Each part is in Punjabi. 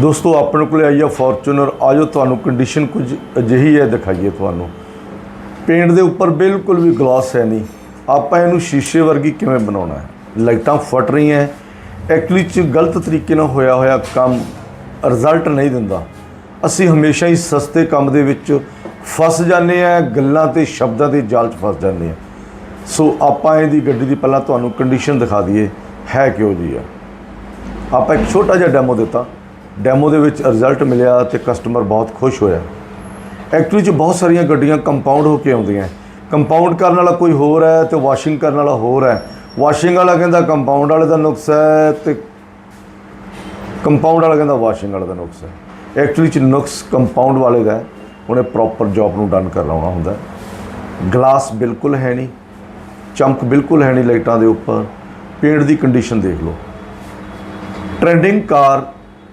ਦੋਸਤੋ, ਆਪਣੇ ਕੋਲੇ ਆਈ ਆ ਫੋਰਚੂਨਰ ਆਜੋ ਤੁਹਾਨੂੰ ਕੰਡੀਸ਼ਨ ਕੁਝ ਅਜਿਹੀ ਹੈ, ਦਿਖਾਈਏ ਤੁਹਾਨੂੰ। ਪੇਂਟ ਦੇ ਉੱਪਰ ਬਿਲਕੁਲ ਵੀ ਗਲਾਸ ਹੈ ਨਹੀਂ। ਆਪਾਂ ਇਹਨੂੰ ਸ਼ੀਸ਼ੇ ਵਰਗੀ ਕਿਵੇਂ ਬਣਾਉਣਾ ਹੈ? ਲਾਈਟਾਂ ਫਟ ਰਹੀਆਂ ਐਕਚੁਅਲੀ ਚ ਗਲਤ ਤਰੀਕੇ ਨਾਲ ਹੋਇਆ ਹੋਇਆ ਕੰਮ ਰਿਜ਼ਲਟ ਨਹੀਂ ਦਿੰਦਾ। ਅਸੀਂ ਹਮੇਸ਼ਾ ਹੀ ਸਸਤੇ ਕੰਮ ਦੇ ਵਿੱਚ ਫਸ ਜਾਂਦੇ ਆ ਗੱਲਾਂ ਤੇ ਸ਼ਬਦਾਂ ਦੇ ਜਾਲ 'ਚ ਫਸ ਜਾਂਦੇ ਆ ਸੋ ਆਪਾਂ ਇਹਦੀ ਗੱਡੀ ਦੀ ਪਹਿਲਾਂ ਤੁਹਾਨੂੰ ਕੰਡੀਸ਼ਨ ਦਿਖਾ ਦਈਏ। ਹੈ ਕਿਉਂ ਜੀ ਆ? ਆਪਾਂ ਇੱਕ ਛੋਟਾ ਜਿਹਾ ਡੈਮੋ ਦਿੱਤਾ। ਡੈਮੋ ਦੇ ਵਿੱਚ ਰਿਜ਼ਲਟ ਮਿਲਿਆ ਤੇ ਕਸਟਮਰ ਬਹੁਤ ਖੁਸ਼ ਹੋਇਆ। ਐਕਚੁਅਲੀ ਚ ਬਹੁਤ ਸਾਰੀਆਂ ਗੱਡੀਆਂ ਕੰਪਾਊਂਡ ਹੋ ਕੇ ਆਉਂਦੀਆਂ। ਕੰਪਾਊਂਡ ਕਰਨ ਵਾਲਾ ਕੋਈ ਹੋਰ ਹੈ ਤੇ ਵਾਸ਼ਿੰਗ ਕਰਨ ਵਾਲਾ ਹੋਰ ਹੈ। ਵਾਸ਼ਿੰਗ ਵਾਲਾ ਕਹਿੰਦਾ ਕੰਪਾਊਂਡ ਵਾਲੇ ਦਾ ਨੁਕਸ ਹੈ ਤੇ ਕੰਪਾਊਂਡ ਵਾਲਾ ਕਹਿੰਦਾ ਵਾਸ਼ਿੰਗ ਵਾਲੇ ਦਾ ਨੁਕਸ ਹੈ। ਐਕਚੁਅਲੀ ਚ ਨੁਕਸ ਕੰਪਾਊਂਡ ਵਾਲੇ ਦਾ ਉਹਨੇ ਪ੍ਰੋਪਰ ਜੌਬ ਨੂੰ ਡਨ ਕਰ ਲਾਉਣਾ ਹੁੰਦਾ। ਗਲਾਸ ਬਿਲਕੁਲ ਹੈ ਨਹੀਂ। ਚਮਕ ਬਿਲਕੁਲ ਹੈ ਨਹੀਂ ਲਾਈਟਾਂ ਦੇ ਉੱਪਰ। ਪੇਂਟ ਦੀ ਕੰਡੀਸ਼ਨ ਦੇਖ ਲਓ। ਟ੍ਰੈਂਡਿੰਗ ਕਾਰ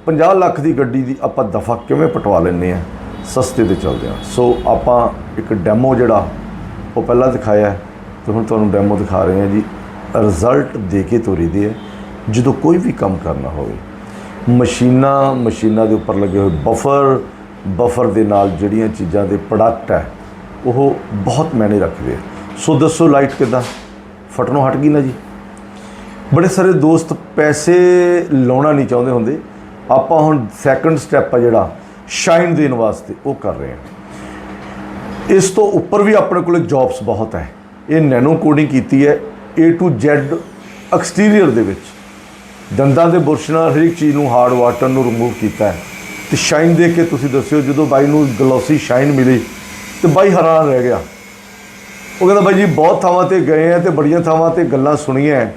50 ਲੱਖ ਦੀ ਗੱਡੀ ਦੀ ਆਪਾਂ ਦਫਾ ਕਿਵੇਂ ਪਟਵਾ ਲੈਂਦੇ ਆ ਸਸਤੇ ਤੇ ਚੱਲਦੇ ਆ ਸੋ ਆਪਾਂ ਇੱਕ ਡੈਮੋ ਜਿਹੜਾ ਉਹ ਪਹਿਲਾਂ ਦਿਖਾਇਆ ਹੈ, ਤੇ ਹੁਣ ਤੁਹਾਨੂੰ ਡੈਮੋ ਦਿਖਾ ਰਹੇ ਹਾਂ ਜੀ। ਰਿਜ਼ਲਟ ਦੇ ਕੇ ਤੋਰੀ ਦੇ ਹੈ। ਜਦੋਂ ਕੋਈ ਵੀ ਕੰਮ ਕਰਨਾ ਹੋਵੇ ਮਸ਼ੀਨਾਂ ਮਸ਼ੀਨਾਂ ਦੇ ਉੱਪਰ ਲੱਗੇ ਹੋਏ ਬਫਰ ਬਫਰ ਦੇ ਨਾਲ ਜਿਹੜੀਆਂ ਚੀਜ਼ਾਂ ਦੇ ਪ੍ਰੋਡਕਟ ਹੈ ਉਹ ਬਹੁਤ ਮਾਇਨੇ ਰੱਖਦੇ ਸੋ ਦੱਸੋ ਲਾਈਟ ਕਿਦਾਂ? ਫਟਣੋਂ ਹਟ ਗਈ ਨਾ ਜੀ। ਬੜੇ ਸਾਰੇ ਦੋਸਤ ਪੈਸੇ ਲਾਉਣਾ ਨਹੀਂ ਚਾਹੁੰਦੇ ਹੁੰਦੇ। ਆਪਾਂ ਹੁਣ ਸੈਕੰਡ ਸਟੈਪ ਆ ਜਿਹੜਾ ਸ਼ਾਈਨ ਦੇਣ ਵਾਸਤੇ ਉਹ ਕਰ ਰਹੇ ਹਾਂ। ਇਸ ਤੋਂ ਉੱਪਰ ਵੀ ਆਪਣੇ ਕੋਲ ਜੌਬਸ ਬਹੁਤ ਹੈ। ਇਹ ਨੈਨੋ ਕੋਡਿੰਗ ਕੀਤੀ ਹੈ, A to Z ਐਕਸਟੀਰੀਅਰ ਦੇ ਵਿੱਚ। ਦੰਦਾਂ ਦੇ ਬੁਰਸ਼ ਨਾਲ ਹਰ ਇੱਕ ਚੀਜ਼ ਨੂੰ ਹਾਰਡ ਵਾਟਰ ਨੂੰ ਰਿਮੂਵ ਕੀਤਾ ਹੈ। ਤੇ ਸ਼ਾਈਨ ਦੇ ਕੇ ਤੁਸੀਂ ਦੱਸਿਓ, ਜਦੋਂ ਬਾਈ ਨੂੰ ਗਲੋਸੀ ਸ਼ਾਈਨ ਮਿਲੀ, ਤੇ ਬਾਈ ਹੈਰਾਨ ਰਹਿ ਗਿਆ। ਉਹ ਕਹਿੰਦਾ, ਬਾਈ ਜੀ, ਬਹੁਤ ਥਾਵਾਂ ਤੇ ਗਏ ਆ ਤੇ ਬੜੀਆਂ ਥਾਵਾਂ ਤੇ ਗੱਲਾਂ ਸੁਣੀਆਂ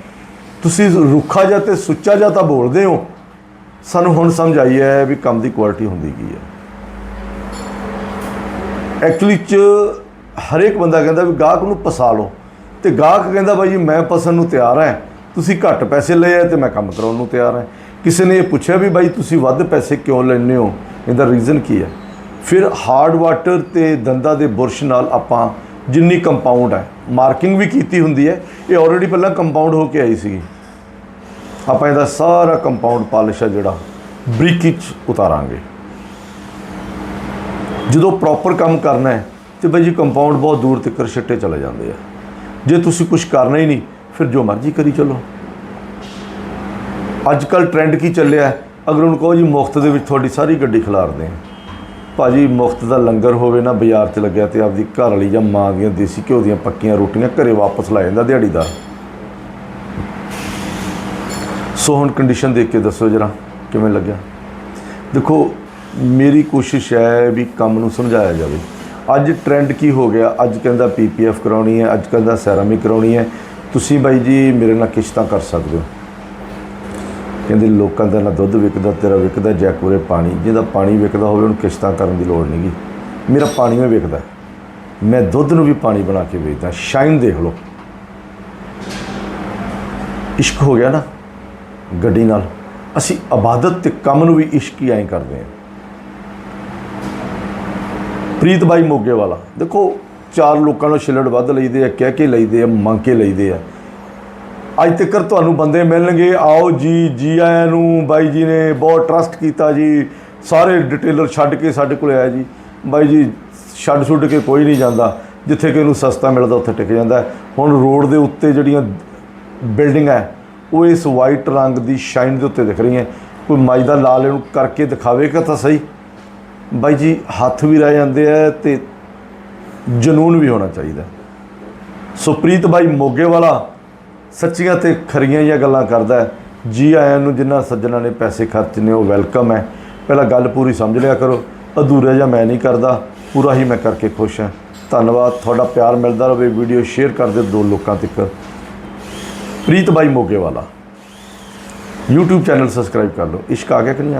ਤੁਸੀਂ ਰੁੱਖਾ ਜਿਹਾ ਤੇ ਸੁੱਚਾ ਜਿਹਾ ਤਾਂ ਬੋਲਦੇ ਹੋ। ਸਾਨੂੰ ਹੁਣ ਸਮਝ ਆਈ ਹੈ ਵੀ ਕੰਮ ਦੀ ਕੁਆਲਿਟੀ ਹੁੰਦੀ ਕੀ ਹੈ। ਐਕਚੁਅਲੀ ਚ ਹਰੇਕ ਬੰਦਾ ਕਹਿੰਦਾ ਵੀ ਗਾਹਕ ਨੂੰ ਪਸਾ ਲਓ। ਤੇ ਗਾਹਕ ਕਹਿੰਦਾ ਬਾਈ ਜੀ, ਮੈਂ ਫਸਣ ਨੂੰ ਤਿਆਰ ਹਾਂ, ਤੁਸੀਂ ਘੱਟ ਪੈਸੇ ਲਏ ਆ ਤੇ ਮੈਂ ਕੰਮ ਕਰਾਉਣ ਨੂੰ ਤਿਆਰ ਹਾਂ। ਕਿਸੇ ਨੇ ਇਹ ਪੁੱਛਿਆ ਵੀ ਬਾਈ, ਤੁਸੀਂ ਵੱਧ ਪੈਸੇ ਕਿਉਂ ਲੈਂਦੇ ਹੋ? ਇਹਦਾ ਰੀਜ਼ਨ ਕੀ ਹੈ? ਫਿਰ ਹਾਰਡ ਵਾਟਰ ਤੇ ਦੰਦਾਂ ਦੇ ਬੁਰਸ਼ ਨਾਲ ਆਪਾਂ ਜਿੰਨੀ ਕੰਪਾਊਂਡ ਹੈ ਮਾਰਕਿੰਗ ਵੀ ਕੀਤੀ ਹੁੰਦੀ ਹੈ, ਇਹ ਆਲਰੇਡੀ ਪਹਿਲਾਂ ਕੰਪਾਊਂਡ ਹੋ ਕੇ ਆਈ ਸੀਗੀ। ਆਪਾਂ ਇਹਦਾ ਸਾਰਾ ਕੰਪਾਊਂਡ ਪਾਲਿਸ਼ ਹੈ ਜਿਹੜਾ, ਬਰੀਕੀ ਚ ਉਤਾਰਾਂਗੇ। ਜਦੋਂ ਪ੍ਰੋਪਰ ਕੰਮ ਕਰਨਾ ਹੈ, ਤੇ ਬਈ ਜੀ ਕੰਪਾਊਂਡ ਬਹੁਤ ਦੂਰ ਤੱਕ ਛਿੱਟੇ ਚਲੇ ਜਾਂਦੇ ਆ। ਜੇ ਤੁਸੀਂ ਕੁਝ ਕਰਨਾ ਹੀ ਨਹੀਂ, ਫਿਰ ਜੋ ਮਰਜ਼ੀ ਕਰੀ ਚੱਲੋ। ਅੱਜ ਕੱਲ ਟ੍ਰੈਂਡ ਕੀ ਚੱਲਿਆ ਅਗਰ ਉਹਨੂੰ ਕਹੋ ਜੀ ਮੁਫਤ ਦੇ ਵਿੱਚ ਤੁਹਾਡੀ ਸਾਰੀ ਗੱਡੀ ਖਿਲਾਰਦੇ ਆ ਭਾਜੀ ਮੁਫਤ ਦਾ ਲੰਗਰ ਹੋਵੇ ਨਾ, ਬਾਜ਼ਾਰ 'ਚ ਲੱਗਿਆ ਤੇ ਆਪਦੀ ਘਰ ਵਾਲੀ ਜਾਂ ਮਾਂ ਦੀਆਂ ਦੇਸੀ ਘਿਓ ਦੀਆਂ ਪੱਕੀਆਂ ਰੋਟੀਆਂ ਘਰੇ ਵਾਪਸ ਲੈ ਜਾਂਦਾ ਦਿਹਾੜੀਦਾਰ। ਸੋ ਹੁਣ ਕੰਡੀਸ਼ਨ ਦੇਖ ਕੇ ਦੱਸੋ ਜਰਾ, ਕਿਵੇਂ ਲੱਗਿਆ? ਦੇਖੋ, ਮੇਰੀ ਕੋਸ਼ਿਸ਼ ਹੈ ਵੀ ਕੰਮ ਨੂੰ ਸਮਝਾਇਆ ਜਾਵੇ। ਅੱਜ ਟ੍ਰੈਂਡ ਕੀ ਹੋ ਗਿਆ? ਅੱਜ ਕਹਿੰਦਾ ਪੀਪੀਐਫ ਕਰਾਉਣੀ ਹੈ, ਅੱਜ ਕਹਿੰਦਾ ਸੈਰਾਮਿਕ ਕਰਾਉਣੀ ਹੈ। ਤੁਸੀਂ ਬਾਈ ਜੀ ਮੇਰੇ ਨਾਲ ਕਿਸ਼ਤਾਂ ਕਰ ਸਕਦੇ ਹੋ। ਕਹਿੰਦੇ ਲੋਕਾਂ ਦਾ ਨਾ ਦੁੱਧ ਵਿਕਦਾ, ਤੇਰਾ ਵਿਕਦਾ ਜੈਕੂਰੇ ਪਾਣੀ। ਜਿਹਦਾ ਪਾਣੀ ਵਿਕਦਾ ਹੋਵੇ, ਉਹਨੂੰ ਕਿਸ਼ਤਾਂ ਕਰਨ ਦੀ ਲੋੜ ਨਹੀਂਗੀ ਮੇਰਾ ਪਾਣੀ ਵੀ ਵਿਕਦਾ ਮੈਂ ਦੁੱਧ ਨੂੰ ਵੀ ਪਾਣੀ ਬਣਾ ਕੇ ਵੇਚਦਾ। ਸ਼ਾਈਨ ਦੇਖ ਲਓ। ਇਸ਼ਕ ਹੋ ਗਿਆ ਨਾ? ਗੱਡੀ ਨਾਲ, ਅਸੀਂ ਇਬਾਦਤ ਤੇ ਕੰਮ ਨੂੰ ਵੀ ਇਸ਼ਕ ਹੀ ਐਂ ਕਰਦੇ ਹਾਂ। ਪ੍ਰੀਤ ਬਾਈ ਮੋਗੇ ਵਾਲਾ, ਦੇਖੋ, ਚਾਰ ਲੋਕਾਂ ਨੂੰ ਛਿਲੜ ਵੱਧ ਲਈਦੇ ਆ, ਕਹਿ ਕੇ ਲਈਦੇ ਆ, ਮੰਗ ਕੇ ਲਈਦੇ ਆ। ਅੱਜ ਤੱਕ ਤੁਹਾਨੂੰ ਬੰਦੇ ਮਿਲਣਗੇ, ਆਓ ਜੀ ਜੀ ਆਇਆਂ ਨੂੰ, ਬਾਈ ਜੀ ਨੇ ਬਹੁਤ ਟਰਸਟ ਕੀਤਾ ਜੀ, ਸਾਰੇ ਡਿਟੇਲਰ ਛੱਡ ਕੇ ਸਾਡੇ ਕੋਲ ਆਇਆ ਜੀ। ਬਾਈ ਜੀ, ਛੱਡ ਛੁੱਡ ਕੇ ਕੋਈ ਨਹੀਂ ਜਾਂਦਾ, ਜਿੱਥੇ ਕਿ ਇਹਨੂੰ ਸਸਤਾ ਮਿਲਦਾ, ਉੱਥੇ ਟਿਕ ਜਾਂਦਾ। ਹੁਣ ਰੋਡ ਦੇ ਉੱਤੇ ਜਿਹੜੀਆਂ ਬਿਲਡਿੰਗ ਹੈ ਉਹ ਇਸ ਵਾਈਟ ਰੰਗ ਦੀ ਸ਼ਾਈਨ ਦੇ ਉੱਤੇ ਦਿਖ ਰਹੀ ਹੈ। ਕੋਈ ਮਾਈ ਦਾ ਲਾਲ ਇਹਨੂੰ ਕਰਕੇ ਦਿਖਾਵੇਗਾ ਤਾਂ ਸਹੀ? ਬਾਈ ਜੀ, ਹੱਥ ਵੀ ਰਹਿ ਜਾਂਦੇ ਆ ਤੇ ਜਨੂਨ ਵੀ ਹੋਣਾ ਚਾਹੀਦਾ। ਸੁਪ੍ਰੀਤ ਬਾਈ ਮੋਗੇ ਵਾਲਾ ਸੱਚੀਆਂ ਤੇ ਖਰੀਆਂ ਜਿਹੀਆਂ ਗੱਲਾਂ ਕਰਦਾ ਜੀ ਆਇਆਂ ਨੂੰ ਜਿਨ੍ਹਾਂ ਸੱਜਣਾ ਨੇ ਪੈਸੇ ਖਰਚਨੇ ਉਹ ਵੈਲਕਮ ਹੈ। ਪਹਿਲਾਂ ਗੱਲ ਪੂਰੀ ਸਮਝ ਲਿਆ ਕਰੋ। ਅਧੂਰਾ ਜਿਹਾ ਮੈਂ ਨਹੀਂ ਕਰਦਾ। ਪੂਰਾ ਹੀ ਮੈਂ ਕਰਕੇ ਖੁਸ਼ ਹਾਂ। ਧੰਨਵਾਦ। ਤੁਹਾਡਾ ਪਿਆਰ ਮਿਲਦਾ ਰਹੇ। ਵੀਡੀਓ ਸ਼ੇਅਰ ਕਰ ਦਿਓ ਦੋ ਲੋਕਾਂ ਤੱਕ। ਪ੍ਰੀਤ ਬਾਈ ਮੋਗੇ ਵਾਲਾ। YouTube ਚੈਨਲ ਸਬਸਕ੍ਰਾਈਬ ਕਰ ਲਓ। ਇਸ਼ਕ ਆ ਗਿਆ ਕਿ ਨਹੀਂ ਆ